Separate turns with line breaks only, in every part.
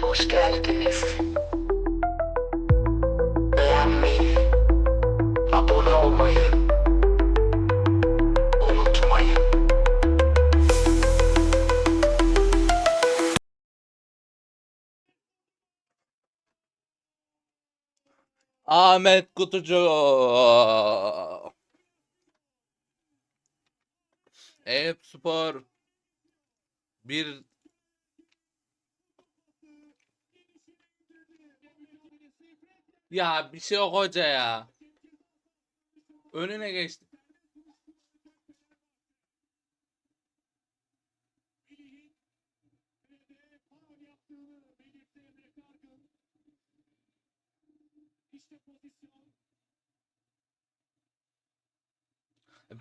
Hoş geldiniz. Beğenmeyi, abone olmayı.
Ahmet Kutucu. Eyüp Spor bir Ya bir şey yok hoca ya. Önüne geçti.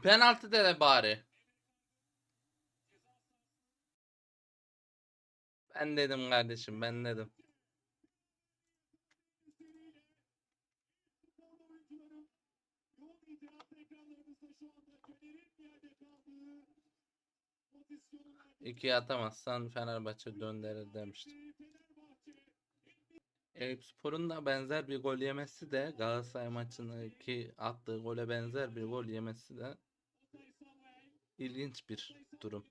Penaltı de bari. Ben dedim kardeşim ben dedim. İki atamazsan Fenerbahçe döndürür demiştim. Eyüp Spor'un da benzer bir gol yemesi de Galatasaray maçındaki attığı gole benzer bir gol yemesi de ilginç bir durum.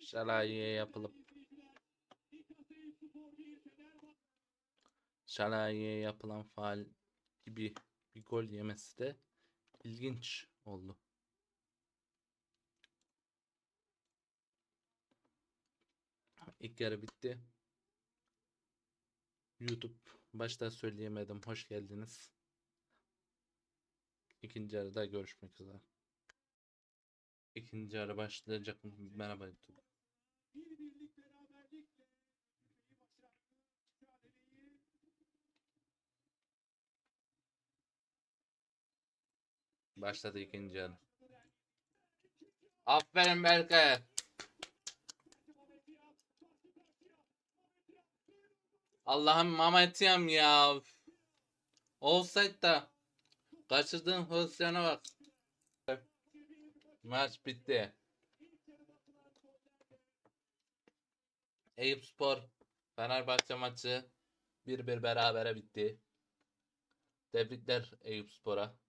Şalayiye yapılıp Şalayiye yapılan faal gibi bir gol yemesi de ilginç oldu. İlk yarı bitti. YouTube başta söyleyemedim. Hoş geldiniz. İkinci yarıda görüşmek üzere. İkinci yarı başlayacak. Merhaba YouTube. Başladı ikinci yarı. Aferin Berkay. Allah'ım mamatiyam ya. Olsaydı da kaçırdığın pozisyona bak. Maç bitti. Eyüp Spor Fenerbahçe maçı 1-1 berabere bitti. Tebrikler Eyüp Spor'a.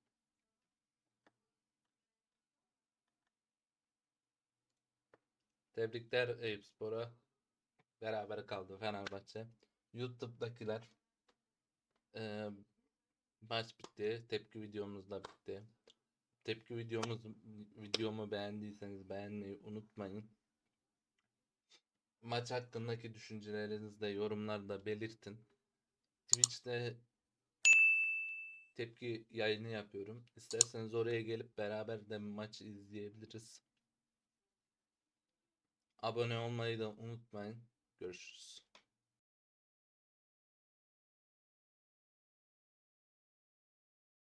Tebrikler Eyüp Spor'a. Beraber kaldı Fenerbahçe. YouTube'dakiler eee, maç bitti. Tepki videomuz da bitti. Tepki videomuz videomu beğendiyseniz beğenmeyi unutmayın. Maç hakkındaki düşüncelerinizi de yorumlarda belirtin. Twitch'te tepki yayını yapıyorum. İsterseniz oraya gelip beraber de maçı izleyebiliriz. Abone olmayı da unutmayın. Görüşürüz.